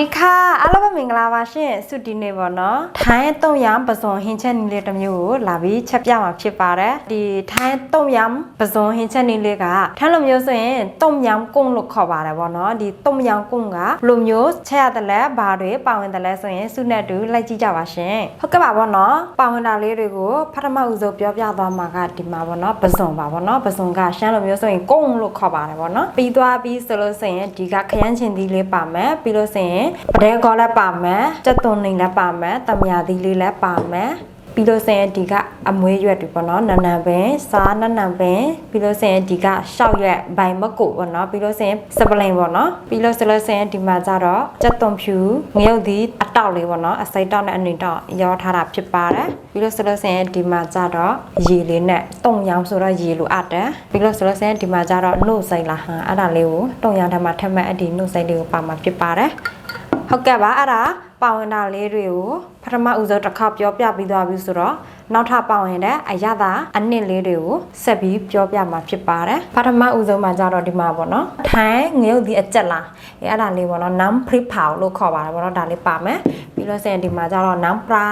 ဒီခါအားလုံးပဲမင်္ဂလာပါရှင်ဆုဒီနေပေါ့နော်ထိုင်းတုံယံပဇွန်ဟင်းချက်နီလေးတစ်မျိုးကိုလာပြီးချက်ပြမှာဖြစ်ပါတယ်ဒီထိုင်းတုံယံပဇွန်ဟင်းချက်နီလေးကထိုင်းလိုမျိုးဆိုရင်တုံယံကုန်းလို့ခေါ်ပါတယ်ပေါ့နော်ဒီတုံယံကုန်းကဘယ်လိုမျိုးချက်ရတယ်လဲဘာတွေပါဝင်တယ်လဲဆိုရင်ဆုနဲ့တူလိုက်ကြည့်ကြပါရှင်ဟုတ်ကဲ့ပါပေါ့နော်ပါဝင်တာလေးတွေကိုပထမဦးဆုံးပြောပြသွားမှာကဒီမှာပေါ့နော်ပဇွန်ပါပေါ့နော်ပဇွန်ကရှမ်းလိုမျိုးဆိုရင်ကုန်းလို့ခေါ်ပါတယ်ပေါ့နော်ပြီးသွားပြီးဆိုလို့ဆိုရင်ဒီကခရမ်းချင်သီးလေးပါမယ်ပြီးလို့ဆိုရင်ပဒဲကောလည်းပါမယ်ကြက်သွန်နေလည်းပါမယ်တမယာသီးလေးလည်းပါမယ်ပြီးလို့ဆိုရင်ဒီကအမွေးရွက်တွေပေါ့နော်နန်နန်ပင်စားနန်နန်ပင်ပြီးလို့ဆိုရင်ဒီကရှောက်ရွက်ဘိုင်မကုတ်ပေါ့နော်ပြီးလို့ဆိုရင်စပလင်ပေါ့နော်ပြီးလို့ဆိုလို့ဆိုရင်ဒီမှာကျတော့ကြက်သွန်ဖြူငရုတ်သီးအတောက်လေးပေါ့နော်အစိတ်တောက်နဲ့အနေတောက်ရောထားတာဖြစ်ပါတယ်ပြီးလို့ဆိုလို့ဆိုရင်ဒီမှာကျတော့ရေလေးနဲ့တုံရောင်ဆိုတော့ရေလိုအပ်တယ်ပြီးလို့ဆိုလို့ဆိုရင်ဒီမှာကျတော့နှုတ်စိတ်လာဟန်အဲ့ဒါလေးကိုတုံရောင်ထဲမှာထက်မှတ်အဒီနှုတ်စိတ်လေးကိုပါမှာဖြစ်ပါတယ် ဟုတ်ကဲ့ပါအဲ့ဒါပါဝင်တာလေးတွေကိုပထမဦးဆုံးတစ်ခါပြောပြပြီးသွားပြီဆိုတော့နောက်ထပ်ပါဝင်တဲ့အရသာအနှစ်လေးတွေကိုဆက်ပြီးပြောပြမှာဖြစ်ပါတယ်ပထမဦးဆုံးမှာကြတော့ဒီမှာပေါ့နော်ထိုင်းငရုတ်ဒီအကြက်လားအဲအဲ့ဒါလေးပေါ့နော် nam pri pao လို့ခေါ်ပါတယ်ပေါ့နော်ဒါလေးပါမယ်ပြီး လို့ဆိုရင်ဒီမှာကြတော့ nam pra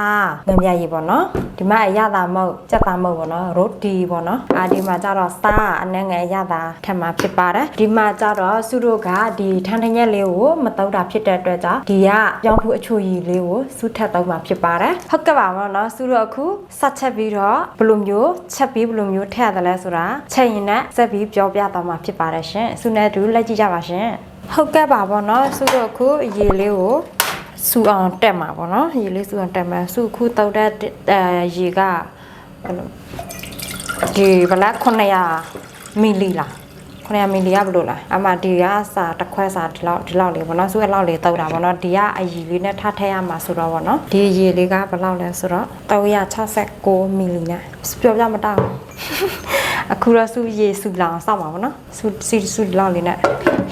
ငမြရည်ပေါ့နော်ဒီမှာအရသာမဟုတ်ကြက်သားမဟုတ်ပေါ့နော် roti ပေါ့နော်အာဒီမှာကြတော့ star အနှဲငယ်အရသာထပ်မှာဖြစ်ပါတယ်ဒီမှာကြတော့စုတို့ကဒီထန်းထညက်လေးကိုမတုံးတာဖြစ်တဲ့အတွက်ကြောင့်ဒီကပြောင်းဖူးအချိုရည်လေးကိုစုထပ်သုံးမှာဖြစ်ပါတယ်ဟုတ်ကဲ့ပါမောနော်စုတို့အခုဆက်ချက်ပြီးတော့ဘယ်လိုမျိုးချက်ပြီးဘယ်လိုမျိုးထည့်ရတယ်လဲဆိုတာချက်ရင်နဲ့ဆက်ပြီးပြောပြသွားမှာဖြစ်ပါတယ်ရှင်စုနဲ့တူလိုက်ကြည့်ကြပါရှင်ဟုတ်ကဲ့ပါဘောနော်စုတို့အခုရေလေးကို စူအောင်တက်မှာပေါ့နော်ရေလေးစူအောင်တက်မှာစုခုတောက်တဲ့အဲရေကဘယ်လိုဒီဘလက်900မီလီလား900မီလီကဘယ်လိုလဲအမဒီကစာတစ်ခွဲစာဒီလောက်ဒီလောက်လေးပေါ့နော်စုအဲ့လောက်လေးတောက်တာပေါ့နော်ဒီကအရည်လေးနဲ့ထားထည့်ရမှာဆိုတော့ပေါ့နော်ဒီရေလေးကဘယ်လောက်လဲဆိုတော့369မီလီနဲ့ပြောပြမတောင်းအခုတော့စုရေစုလောင်စောက်ပါဗောနော်စုစီစုလောင်လေးနဲ့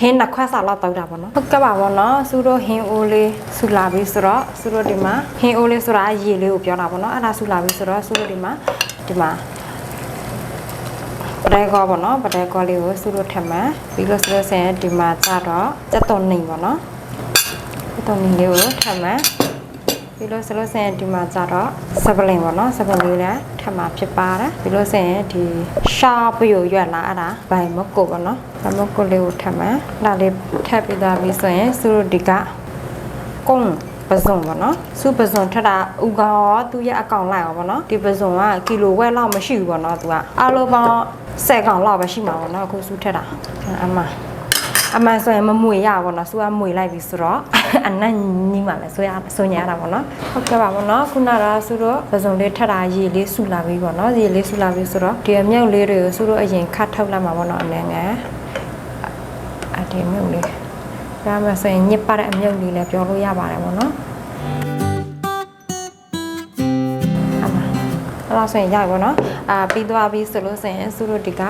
ဟင်းနှစ်ခွက်စာလောက်တောက်တာဗောနော်ဟုတ်ကဲ့ပါဗောနော်စုတို့ဟင်းအိုးလေးစုလာပြီဆိုတော့စုတို့ဒီမှာဟင်းအိုးလေးဆိုတာရေလေးကိုပြောတာဗောနော်အဲ့ဒါစုလာပြီဆိုတော့စုတို့ဒီမှာဒီမှာပဒဲကောဗောနော်ပဒဲကောလေးကိုစုတို့ထပ်မှန်ပြီးလို့ဆိုလို့ဆင်ဒီမှာကြတော့ကြက်သွန်နေဗောနော်ကြက်သွန်နေလေးကိုထပ်မှန်ပြီးလို့ဆိုလို့ဆင်ဒီမှာကြတော့စပလင်ပေါ့နော်စပလင်လေးလည်း ထပ်မှာဖြစ်ပါတယ်ပြီးလို့ဆင်ဒီရှာပယိုရွက်လာအဲ့ဒါဘိုင်မကုတ်ပေါ့နော်ဘိုင်မကုတ်လေးကိုထပ်မှာဒါလေးထပ်ပြီးသွားပြီဆိုရင်စုတို့ဒီကကုန်းပဇွန်ပေါ့နော်စုပဇွန်ထက်တာဥကောင်ရောသူ့ရဲ့အကောင်လိုက်အောင်ပေါ့နော်ဒီပဇွန်ကကီလိုဝက်လောက်မရှိဘူးပေါ့နော်သူကအလိုပေါင်း10ကောင်လောက်ပဲရှိမှာပေါ့နော်အခုစုထက်တာအမ အမှန်ဆိုရင်မမွေရပါတော့။စူကမွေလိုက်ပြီဆိုတော့အနက်ညီးမှလည်းဆိုရဆိုညာရတာပေါ့နော်။ဟုတ်ကဲ့ပါပေါ့နော်။ခုနကစူတော့ပစုံလေးထက်တာရေလေးဆူလာပြီပေါ့နော်။ရေလေးဆူလာပြီဆိုတော့ဒီအမြုပ်လေးတွေကိုစူတော့အရင်ခတ်ထုတ်လိုက်မှာပေါ့နော်အနေငယ်။အဒီမြုပ်လေး။ဒါမှဆိုရင်ညစ်ပါတဲ့အမြုပ်လေးလည်းပြောလို့ရပါတယ်ပေါ့နော်။အမအဲ့ဒါဆိုရင်ရပြီပေါ့နော်။အာပြီးသွားပြီဆိုလို့ဆိုရင်စူတော့ဒီက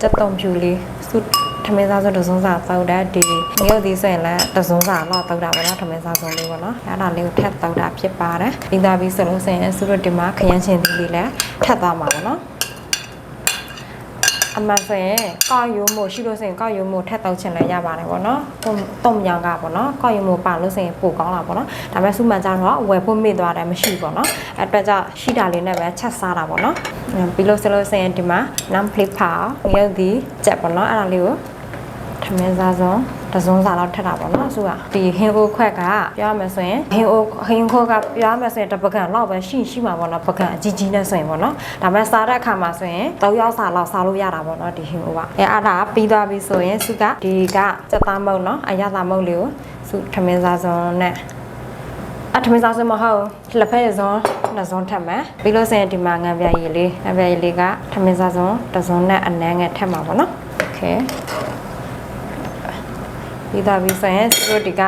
စက်တုံဖြူလေးစု ထမင်းစားစုတစုံစာတောက်တာဒီငရုတ်သီးဆိုရင်လည်းတစုံစာလောက်တောက်တာပေါ့နော်ထမင်းစားစုံလေးပေါ့နော်အဲ့ဒါလေးကိုထပ်တောက်တာဖြစ်ပါတယ်ပြီးသားပြီးဆိုလို့ဆိုရင်စုတို့ဒီမှာခရမ်းချင်သီးလေးလည်းထပ်သွားမှာပေါ့နော် အမှန်ဆိုရင်ကောက်ရိုးမို့ရှိလို့ဆိုရင်ကောက်ရိုးမို့ထက်တောက်ချင်လည်းရပါတယ်ပေါ့နော်တုံတုံရောင်ကပေါ့နော်ကောက်ရိုးမို့ပါလို့ဆိုရင်ပိုကောင်းလာပေါ့နော်ဒါပေမဲ့စုမှန်ကြတော့ဝယ်ဖို့မေ့သွားတယ်မရှိဘူးပေါ့နော်အဲ့အတွက်ကြောင့်ရှိတာလေးနဲ့ပဲချက်စားတာပေါ့နော်ပြီးလို့ဆိုလို့ဆိုရင်ဒီမှာ nam plate ပါငရုတ်ဒီချက်ပေါ့နော်အဲ့ဒါလေးကိုထ မင်းစားစုံတစုံစာလောက်ထက်တာပေါ့နော်စုကဒီဟင်းအိုးခွက်ကပြောရမယ်ဆိုရင်ဟင်းအိုးဟင်းခိုးကပြောရမယ်ဆိုရင်တပကံလောက်ပဲရှိရှိမှာပေါ့နော်ပကံအကြီးကြီးနဲ့ဆိုရင်ပေါ့နော်ဒါပေမဲ့စားတဲ့အခါမှာဆိုရင်၃ရောက်စာလောက်စားလို့ရတာပေါ့နော်ဒီဟင်းအိုးကအဲအဲ့ဒါပြီးသွားပြီဆိုရင်စုကဒီကစက်သားမုတ်နော်အရသာမုတ်လေးကိုစုထမင်းစားစုံနဲ့အထမင်းစားစမဟုတ်လက်ဖက်ရစုံနှစ်စုံထပ်မယ်ပြီးလို့ဆိုရင်ဒီမှာငံပြရည်လေးငံပြရည်လေးကထမင်းစားစုံတစ်စုံနဲ့အနည်းငယ်ထပ်မှာပေါ့နော်โอเค ပြီးသားပြီးဆိုရင်စတို့ဒီက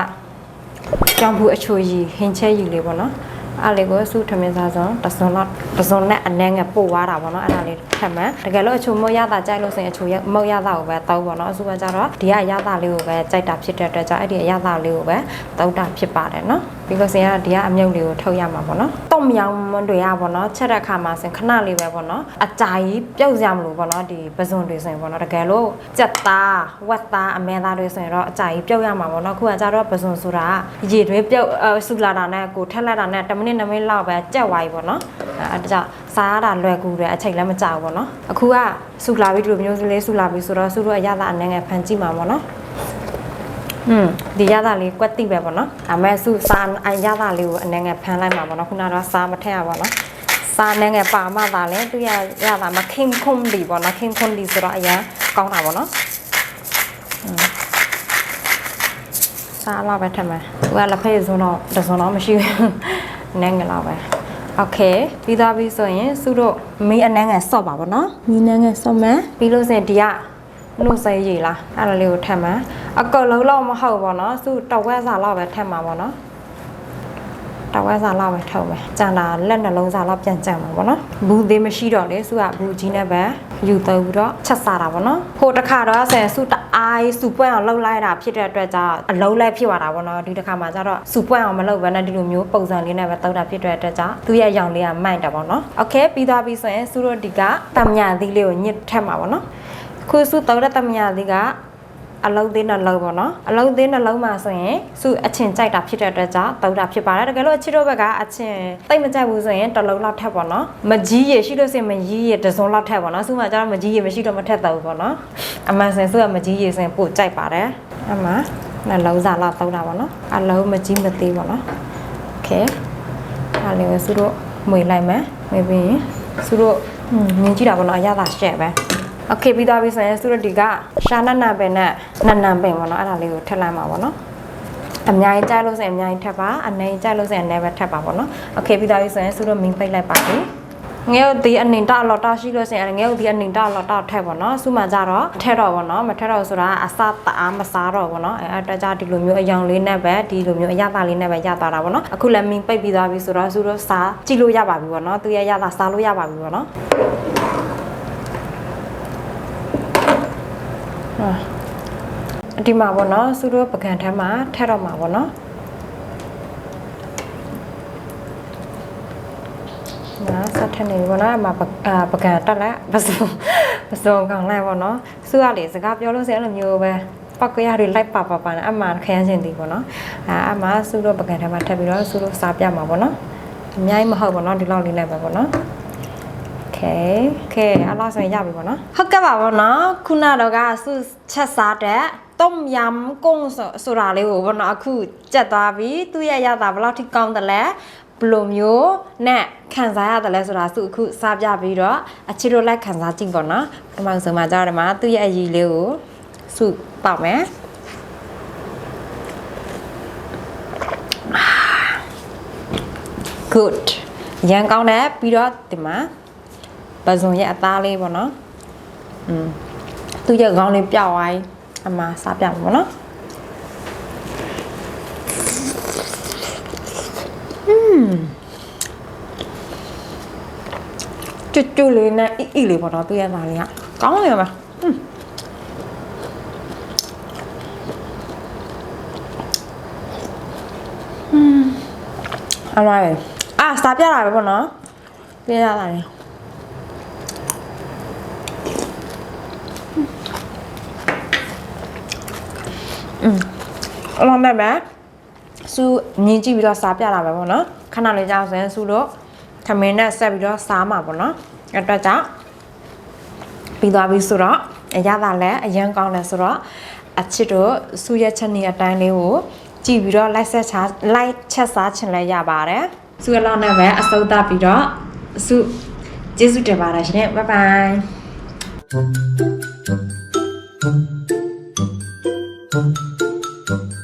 ကြောင်ဘူးအချိုရည်ဟင်းချဲရည်လေးပေါ့နော်အဲ့လေးကိုစုထမင်းစားစုံတစ်စုံလောက်တစ်စုံနဲ့အနည်းငယ်ပို့သွားတာပေါ့နော်အဲ့ဒါလေးထပ်မယ်တကယ်လို့အချိုမုတ်ရတာကြိုက်လို့ဆိုရင်အချိုရမုတ်ရတာကိုပဲတောက်ပေါ့နော်အစုကကြတော့ဒီကအရသာလေးကိုပဲကြိုက်တာဖြစ်တဲ့အတွက်ကြောင့်အဲ့ဒီအရသာလေးကိုပဲတောက်တာဖြစ်ပါတယ်နော်ပြီးလို့ဆိုရင်ဒီကအမြုပ်လေးကိုထုတ်ရမှာပေါ့နော် တုံမယံတွေရပါတော့ချက်တဲ့အခါမှာဆိုရင်ခဏလေးပဲပေါ့နော်အကြာကြီးပြုတ်စရာမလိုပေါ့နော်ဒီပဇွန်တွေဆိုရင်ပေါ့နော်တကယ်လို့ကြက်သားဝက်သားအမဲသားတွေဆိုရင်တော့အကြာကြီးပြုတ်ရမှာပေါ့နော်ခုကကြတော့ပဇွန်ဆိုတာရေတွေပြုတ်အဆူလာတာနဲ့ကိုထက်လက်တာနဲ့10မိနစ်2မိနစ်လောက်ပဲကြက်သွားပြီပေါ့နော်အဲဒါကြောင့်စားရတာလွယ်ကူတယ်အချိန်လည်းမကြာဘူးပေါ့နော်အခုကဆူလာပြီးဒီလိုမျိုးလေးဆူလာပြီးဆိုတော့ဆူတော့အရသာအနေငယ်ဖန်ကြည့်မှာပေါ့နော် อืมဒီရတာလေးကွက်တိပဲပေါ့နော်ဒါမဲ့စုစားအရတာလေးကိုအနေငယ်ဖမ်းလိုက်မှာပေါ့နော်ခုနကတော့စားမထက်ရပါတော့စားနေငယ်ပါမှသာလဲသူရရတာမခင်ခုံဒီပေါ့နော်ခင်ခုံဒီဆိုတော့အရင်ကောင်းတာပေါ့နော်อืมစားလာပဲထက်မယ်သူကလက်ဖက်စုံတော့တစုံတော့မရှိဘူးနည်းငယ်လောက်ပဲโอเคပြီးသားပြီဆိုရင်စုတို့မီးအနေငယ်ဆော့ပါပေါ့နော်မီးအနေငယ်ဆော့မယ်ပြီးလို့ဆိုရင်ဒီက နှုတ်ဆဲရည်လားအဲ့ဒါလေးကိုထပ်မှာအကုတ်လုံးလောက်မဟုတ်ပါတော့သူတဝက်စာလောက်ပဲထပ်မှာပေါ့နော်တဝက်စာလောက်ပဲထုတ်မယ်ကြံတာလက်နှလုံးစာလောက်ပြန်ကြံမှာပေါ့နော်ဘူးသေးမရှိတော့လေစုကဘူးကြီးနဲ့ပဲယူသုံးပြီးတော့ချက်စားတာပေါ့နော်ဟိုတစ်ခါတော့ဆယ်စုတအားစုပွင့်အောင်လှုပ်လိုက်တာဖြစ်တဲ့အတွက်ကြောင့်အလုံးလိုက်ဖြစ်သွားတာပေါ့နော်ဒီတစ်ခါမှာကျတော့စုပွင့်အောင်မလုပ်ဘဲနဲ့ဒီလိုမျိုးပုံစံလေးနဲ့ပဲတောက်တာဖြစ်တဲ့အတွက်ကြောင့်သူ့ရဲ့ရောင်လေးကမိုက်တာပေါ့နော်โอเคပြီးသွားပြီဆိုရင်စုတို့ဒီကတမညာသီးလေးကိုညစ်ထက်မှာပေါ့နော် ခုစုတောက်တဲ့တမယာလေးကအလုံးသေးနှလုံးပေါ့နော်အလုံးသေးနှလုံးမှာဆိုရင်စုအချင်းကြိုက်တာဖြစ်တဲ့အတွက်ကြောင့်တောက်တာဖြစ်ပါတယ်တကယ်လို့အချစ်တို့ဘက်ကအချင်းတိတ်မကြိုက်ဘူးဆိုရင်တစ်လုံးလောက်ထပ်ပေါ့နော်မကြီးရရှိလို့စင်မကြီးရတစ်စုံလောက်ထပ်ပေါ့နော်စုမှကျတော့မကြီးရမရှိတော့မထက်တော့ဘူးပေါ့နော်အမှန်စင်စုကမကြီးရစင်ပို့ကြိုက်ပါတယ်အမှန်နှလုံးစားလောက်တောက်တာပေါ့နော်အလုံးမကြီးမသေးပေါ့နော်โอเคအားလေးကိုစုတို့မွေလိုက်မယ်မွေပြီးရင်စုတို့ဟွန်းမြင်ကြည့်တာပေါ့နော်အရသာရှက်ပဲ โอเคပြီးသွားပြီဆိုရင်စုရဒီကရှာနနပင်နဲ့နနန်ပင်ပေါ့နော်အဲ့ဒါလေးကိုထည့်လိုက်မှာပေါ့နော်အများကြီးကြိုက်လို့ဆိုရင်အများကြီးထပ်ပါအနေကြိုက်လို့ဆိုရင်အနေပဲထပ်ပါပေါ့နော်โอเคပြီးသွားပြီဆိုရင်စုရမင်းပိတ်လိုက်ပါပြီငဲ့ဒီအနင်တအလော်တာရှိလို့ဆိုရင်ငဲ့ဒီအနင်တအလော်တာထက်ပေါ့နော်စုမှကြတော့ထက်တော့ပေါ့နော်မထက်တော့ဆိုတာအစတအားမစားတော့ပေါ့နော်အဲအတွက်ကြဒီလိုမျိုးအယောင်လေးနဲ့ပဲဒီလိုမျိုးအရသာလေးနဲ့ပဲရသွားတာပေါ့နော်အခုလည်းမင်းပိတ်ပြီးသွားပြီဆိုတော့စုတော့စားကြည့်လို့ရပါပြီပေါ့နော်သူရဲ့ရသာစားလို့ရပါပြီပေါ့နော် ဒီမှာပေါ့နော်သူတို့ပကံထမ်းမှာထက်တော့မှာပေါ့နော်နာဆက်ထနေပေါ့နော်အမပအာပကံတက်လိုက်ပစုံပစုံကောင်လိုက်ပေါ့နော်သူကလေစကားပြောလို့စအဲ့လိုမျိုးပဲပောက်ကရတွေလိုက်ပါပါပါနဲ့အမှန်ခရမ်းချင်းတီပေါ့နော်အဲအမှသူတို့ပကံထမ်းမှာထပ်ပြီးတော့သူတို့စားပြမှာပေါ့နော်အများကြီးမဟုတ်ပေါ့နော်ဒီလောက်လေးနဲ့ပဲပေါ့နော် โอเคโอเคအဲ့လောက်ဆိုရင်ရပြီပေါ့နော်ဟုတ်ကဲ့ပါပေါ့နော်ခုနတော့ကစုချက်စားတဲ့ต้มยำกุ้งဆိုဆိုတာလေးကိုပေါ့နော်အခုကြက်သွားပြီသူ့ရဲ့ရတာဘယ်လောက်ထိကောင်းတယ်လဲဘယ်လိုမျိုးနဲ့ခံစားရတယ်လဲဆိုတာစုအခုစားပြပြီးတော့အချစ်တို့လိုက်ခံစားကြည့်ပေါ့နော်ပထမဆုံးမှာကြားတယ်မှာသူ့ရဲ့အရည်လေးကိုစုပေါက်မယ် good ရန်ကောင်းတယ်ပြီးတော့ဒီမှာ ပဇွန်ရဲ့အသားလေးပေါ့နော်อืมသူ့ရဲ့ခေါင်းလေးပြောက်သွားရင်အမစားပြမှာပေါ့နော်อืมကျွတ်ကျွတ်လေးနဲ့အီအီလေးပေါ့နော်သူ့ရဲ့သားလေးကကောင်းတယ်ပါอืมอืมအရိုင်းอ่ะစားပြတာပဲပေါ့နော်ပြရတာလေ အလုံးမဲ့ပဲစုမြင်ကြည့်ပြီးတော့စားပြတာပဲပေါ့နော်ခဏလေးကြာအောင်ဆိုရင်စုတို့ထမင်းနဲ့ဆက်ပြီးတော့စားမှာပေါ့နော်အဲ့တော့ကြောင့်ပြီးသွားပြီဆိုတော့အရသာလည်းအရန်ကောင်းတယ်ဆိုတော့အချစ်တို့စုရဲ့ချက်နေအတိုင်းလေးကိုကြည့်ပြီးတော့လိုက်ဆက်ချလိုက်ချက်စားချင်လဲရပါတယ်စုရလောက်နဲ့ပဲအစိုးသပြီးတော့စုကျေးဇူးတင်ပါတယ်ရှင် bye bye Thank Thank you.